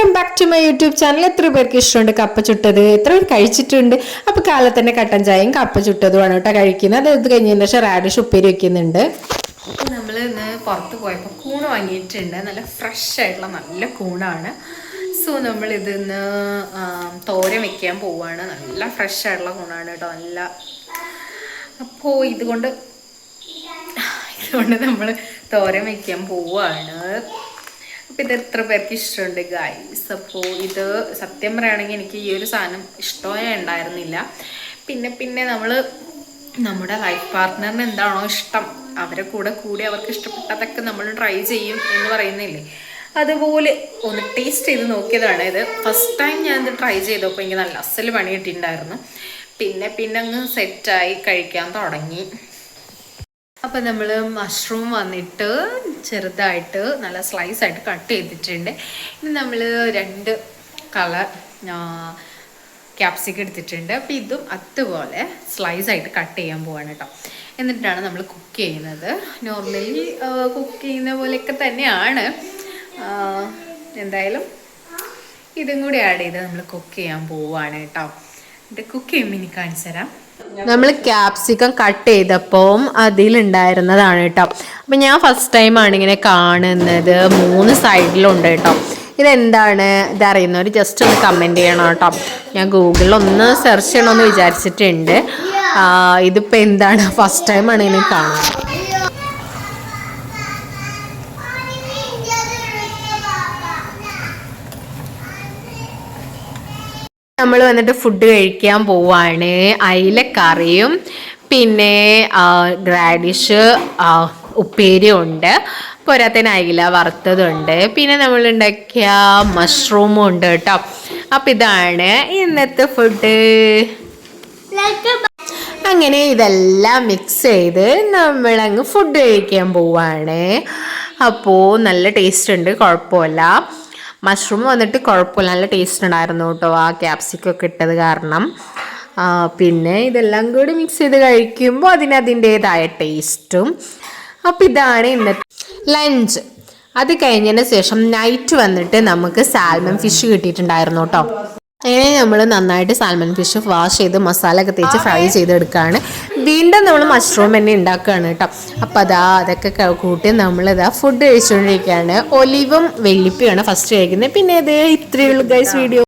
Welcome back to my YouTube channel എത്ര പേർക്ക് ഇഷ്ടമുണ്ട് കപ്പ ചുട്ടത്? എത്ര പേർ കഴിച്ചിട്ടുണ്ട്? അപ്പോൾ കാലത്ത് തന്നെ കട്ടൻ ചായയും കപ്പ ചുട്ടതുമാണ് കേട്ടോ കഴിക്കുന്നത്. അത് ഇത് കഴിഞ്ഞതിന് ശേഷം റാഡിഷ് ഉപ്പേരി വെക്കുന്നുണ്ട്. നമ്മൾ ഇന്ന് പുറത്ത് പോയപ്പോൾ കൂണ് വാങ്ങിയിട്ടുണ്ട്. നല്ല ഫ്രഷ് ആയിട്ടുള്ള നല്ല കൂണാണ്. സോ നമ്മൾ ഇതിന്ന് തോരൻ വെക്കാൻ പോവാണ്. നല്ല ഫ്രഷ് ആയിട്ടുള്ള കൂണാണ് കേട്ടോ. നല്ല അപ്പോൾ ഇതുകൊണ്ട് ഇതുകൊണ്ട് നമ്മൾ തോരൻ വെക്കാൻ പോവാണ്. അപ്പോൾ ഇത് എത്ര പേർക്ക് ഇഷ്ടമുണ്ട് ഗൈസ് അപ്പോൾ ഇത് സത്യം പറയുകയാണെങ്കിൽ എനിക്ക് ഈ ഒരു സാധനം ഇഷ്ടമേ ഉണ്ടായിരുന്നില്ല. പിന്നെ പിന്നെ നമ്മൾ നമ്മുടെ ലൈഫ് പാർട്ട്ണറിന് എന്താണോ ഇഷ്ടം അവരെ കൂടെ കൂടി അവർക്ക് ഇഷ്ടപ്പെട്ടതൊക്കെ നമ്മൾ ട്രൈ ചെയ്യും എന്ന് പറയുന്നില്ലേ? അതുപോലെ ഒന്ന് ടേസ്റ്റ് ചെയ്ത് നോക്കിയതാണ്. ഇത് ഫസ്റ്റ് ടൈം ഞാൻ ഇത് ട്രൈ ചെയ്തപ്പോൾ എനിക്ക് നല്ല അസൽ പണി കിട്ടിയിട്ടുണ്ടായിരുന്നു. പിന്നെ പിന്നെ അങ്ങ് സെറ്റായി കഴിക്കാൻ തുടങ്ങി. അപ്പം നമ്മൾ മഷ്റൂം വന്നിട്ട് ചെറുതായിട്ട് നല്ല സ്ലൈസ് ആയിട്ട് കട്ട് ചെയ്തിട്ടുണ്ട്. ഇനി നമ്മൾ രണ്ട് കളർ ക്യാപ്സിക്കം എടുത്തിട്ടുണ്ട്. അപ്പം ഇതും അതുപോലെ സ്ലൈസ് ആയിട്ട് കട്ട് ചെയ്യാൻ പോവാണ് കേട്ടോ എന്നിട്ടാണ് നമ്മൾ കുക്ക് ചെയ്യുന്നത്. നോർമലി കുക്ക് ചെയ്യുന്ന പോലെയൊക്കെ തന്നെയാണ്. എന്തായാലും ഇതും കൂടി ആഡ് ചെയ്ത് നമ്മൾ കുക്ക് ചെയ്യാൻ പോവാണ് കേട്ടോ ഇത് കുക്ക് ചെയ്യുമ്പോൾ ഇനി കാണിച്ചു തരാം. നമ്മൾ ക്യാപ്സിക്കം കട്ട് ചെയ്തപ്പോൾ അതിലുണ്ടായിരുന്നതാണ് കേട്ടോ. അപ്പം ഞാൻ ഫസ്റ്റ് ടൈമാണ് ഇങ്ങനെ കാണുന്നത്. മൂന്ന് സൈഡിലുണ്ട് കേട്ടോ. ഇതെന്താണ്? ഇതറിയുന്നവർ ജസ്റ്റ് ഒന്ന് കമന്റ് ചെയ്യണം കേട്ടോ. ഞാൻ ഗൂഗിളിൽ ഒന്ന് സെർച്ച് ചെയ്യണമെന്ന് വിചാരിച്ചിട്ടുണ്ട്. ഇതിപ്പോൾ എന്താണ്? ഫസ്റ്റ് ടൈമാണ് ഇങ്ങനെ കാണുന്നത്. നമ്മൾ വന്നിട്ട് ഫുഡ് കഴിക്കാൻ പോവാണ്. അയിലക്കറിയും പിന്നെ ഗ്രാഡിഷ് ഉപ്പേരിയും ഉണ്ട്. പോരാത്തതിന് അയില വറുത്തതുണ്ട്. പിന്നെ നമ്മൾ ഉണ്ടാക്കിയ മഷ്റൂമും ഉണ്ട് കേട്ടോ അപ്പം ഇതാണ് ഇന്നത്തെ ഫുഡ് അങ്ങനെ ഇതെല്ലാം മിക്സ് ചെയ്ത് നമ്മളങ്ങ് ഫുഡ് കഴിക്കാൻ പോവാണ്. അപ്പോൾ നല്ല ടേസ്റ്റ് ഉണ്ട് കുഴപ്പമില്ല. മഷ്റൂം വന്നിട്ട് കുഴപ്പമില്ല. നല്ല ടേസ്റ്റ് ഉണ്ടായിരുന്നു കേട്ടോ ആ ക്യാപ്സിക്കൊക്കെ ഇട്ടത് കാരണം. പിന്നെ ഇതെല്ലാം കൂടി മിക്സ് ചെയ്ത് കഴിക്കുമ്പോൾ അതിന് അതിന്റേതായ ടേസ്റ്റും അപ്പം ഇതാണ് ഇന്നത്തെ ലഞ്ച് അത് കഴിഞ്ഞതിന് ശേഷം നൈറ്റ് വന്നിട്ട് നമുക്ക് സാൽമൺ ഫിഷ് കിട്ടിയിട്ടുണ്ടായിരുന്നു കേട്ടോ. അങ്ങനെ നമ്മൾ നന്നായിട്ട് സാൽമൺ ഫിഷ് വാഷ് ചെയ്ത് മസാല ഒക്കെ തേച്ച് ഫ്രൈ ചെയ്തെടുക്കുകയാണ് വീണ്ടും നമ്മൾ മഷ്റൂം തന്നെ ഉണ്ടാക്കുകയാണ് കേട്ടോ. അപ്പോൾ അതാ അതൊക്കെ കൂട്ടി നമ്മളിതാ ഫുഡ് കഴിച്ചുകൊണ്ടിരിക്കുകയാണ് ഒലിവും വെള്ളിപ്പിയാണ് ഫസ്റ്റ് കഴിക്കുന്നത്. പിന്നെ ഇത് ഇത്രയേ ഉള്ളൂ ഗൈസ് വീഡിയോ